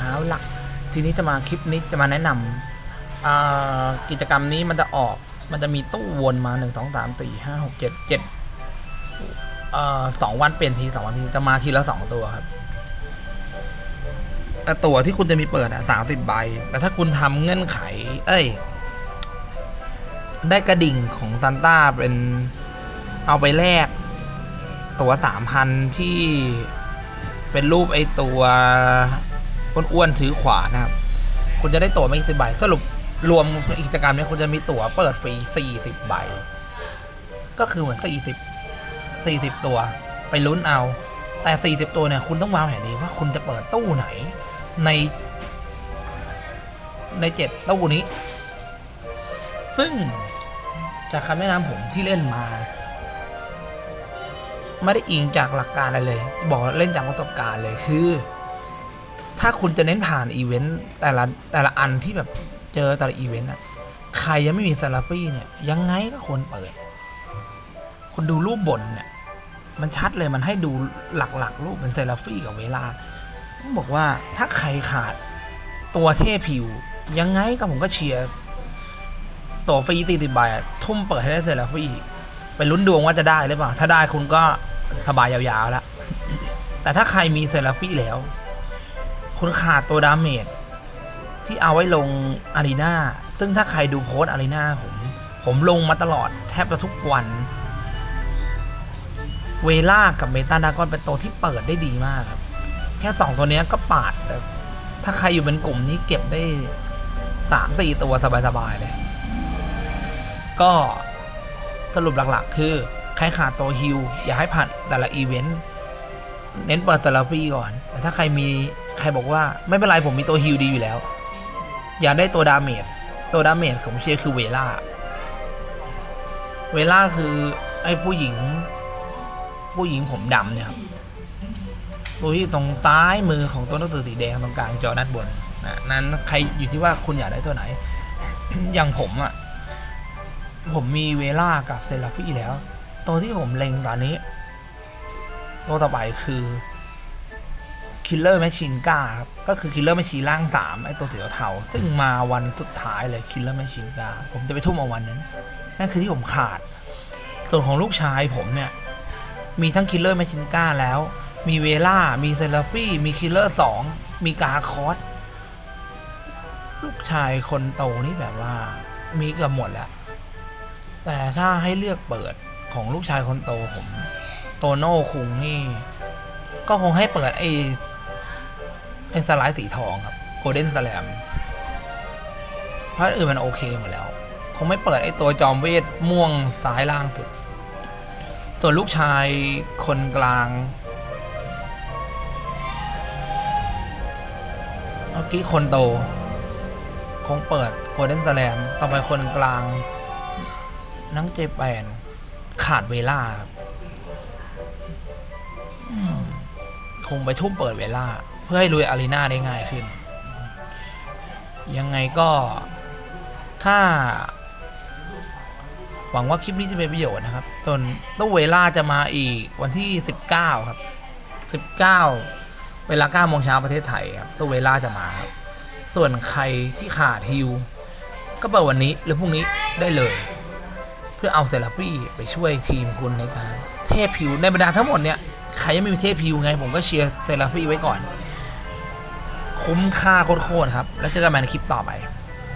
เอาละทีนี้จะมาคลิปนี้จะมาแนะนำกิจกรรมนี้มันจะออกมันจะมีตู้วนมาหนึ่งสองสามสี่ห้าหกเจ็ดเจ็ดเอ่อสองวันเปลี่ยนทีสองวันทีจะมาทีละสองตัวครับแต่ตัวที่คุณจะมีเปิดอะสามสิบใบ แต่ถ้าคุณทำเงื่อนไข เอ้ย ได้กระดิ่งของซันต้าเป็นเอาไปแลกตัวสามพันที่เป็นรูปไอตัว อ้วนๆถือขวานะครับ คุณจะได้ตั๋วไม่กี่สิบใบ สรุปรวมกิจกรรมนี้คุณจะมีตั๋วเปิดฟรีสี่สิบใบ ก็คือเหมือนสี่สิบสี่สิบตัว ไปลุ้นเอา แต่สี่สิบตัวเนี่ยคุณต้องวางแผนดีว่าคุณจะเปิดตู้ไหน ใน ในเจ็ดตู้นี้ ซึ่งจากคำแนะนำผมที่เล่นมาไม่ได้อิงจากหลักการอะไรเลย บอกเล่นจากประสบการณ์เลยคือ ถ้าคุณจะเน้นผ่านอีเวนต์แต่ละแต่ละอันที่แบบเจอแต่ละอีเวนต์อะใครยังไม่มีซาลาปี้เนี่ย ยังไงก็ควรเปิด คนดูรูปบนเนี่ย มันชัดเลยมันให้ดูหลักๆ รูปเป็นเซลฟี่กับเวลาผมบอกว่าถ้าใครขาดตัวเทพผิว ยังไงก็ผมก็เชียร์ตัวฟรีตีติบใบอะทุ่มเปิดให้ได้เซลฟี่ไปลุ้นดวงว่าจะได้หรือเปล่า ถ้าได้คุณก็สบายยาวๆแล้วแต่ถ้าใครมีเซลฟี่แล้ว คุณขาดตัวดาเมจที่เอาไว้ลงอารีนาซึ่งถ้าใครดูโพสอารีนาผม ผมลงมาตลอดแทบจะทุกวัน เวล่ากับเมตาดากอนเป็นตัวที่เปิดได้ดีมากครับ แค่สองตัวนี้ก็ปาดแบบถ้าใครอยู่เป็นกลุ่มนี้เก็บได้สามสี่ตัวสบายๆเลย ก็สรุปหลักๆ คือ ใครขาดตัวฮิลอย่าให้ผ่านแต่ละอีเวนต์ เน้นเปิดแต่ละปีก่อน แต่ถ้าใครมี ใครบอกว่าไม่เป็นไรผมมีตัวฮิลดีอยู่แล้ว อยากได้ตัวดาเมจตัวดาเมจของเชียร์คือเวล่า เวล่าคือไอ้ผู้หญิง ผู้หญิงผมดำเนี่ยครับตัวที่ตรงซ้ายมือของตัวหนังสือสีแดงตรงกลางจอด้านบนนะนั้นใครอยู่ที่ว่าคุณอยากได้ตัวไหน อย่างผมอะ่ะ ผมมีเวล่ากับเซราฟี่แล้ว ตัวที่ผมเล็งตอนนี้ ตัวต่อไปคือ คิลเลอร์แมชชีนก้าครับ ก็คือคิลเลอร์แมชชีนร่างสามไอตัวสีเทาซึ่งมาวันสุดท้ายเลยคิลเลอร์แมชชีนก้าผมจะไปทุ่มเอาวันนั้น นั่นคือที่ผมขาด ส่วนของลูกชายผมเนี่ย มีทั้งคิลเลอร์แมชชีนก้าแล้ว มีเวล่า มีเซราฟี่ มีคิลเลอร์สองมีกาคอสลูกชายคนโตนี่แบบว่า มีเกือบหมดแล้วแต่ถ้าให้เลือกเปิดของลูกชายคนโตผม โตโน่คุงนี่ ก็คงให้เปิดไอ้ ไอ้สไลด์สีทองครับโกลเด้นสแลมเพราะอื่นมันโอเคหมดแล้ว คงไม่เปิดไอ้ตัวจอมเวทม่วงซ้ายล่างสุด ส่วนลูกชายคนกลางเมื่อกี้คนโต คงเปิดโกลเด้นสแลมต่อไปคนกลาง นังเจแปนขาดเวลาครับอืม คงไปทุ่มเปิดเวลา เพื่อให้ลุยอารีนาได้ง่ายขึ้น ยังไงก็ถ้า หวังว่าคลิปนี้จะเป็นประโยชน์นะครับส่วนตู้เวลาจะมาอีกวันที่ 19 ครับ 19 เวลา9โมงเช้าประเทศไทยครับตู้เวลาจะมาครับ ส่วนใครที่ขาดฮิว ก็เปิดวันนี้หรือพรุ่งนี้ได้เลย เพื่อเอาเซราฟี่ไปช่วยทีมคุณในการเทพผิวในบรรดาทั้งหมดเนี่ย ใครยังไม่มีเทพพิวไง ผมก็เชียร์เซราฟี่ไว้ก่อน คุ้มค่าโคตรๆครับ แล้วเจอกันใหม่ในคลิปต่อไป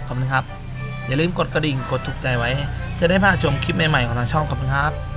ขอบคุณครับ อย่าลืมกดกระดิ่งกดถูกใจไว้ จะได้พลาดชมคลิปใหม่ๆของทางช่องขอบคุณครับ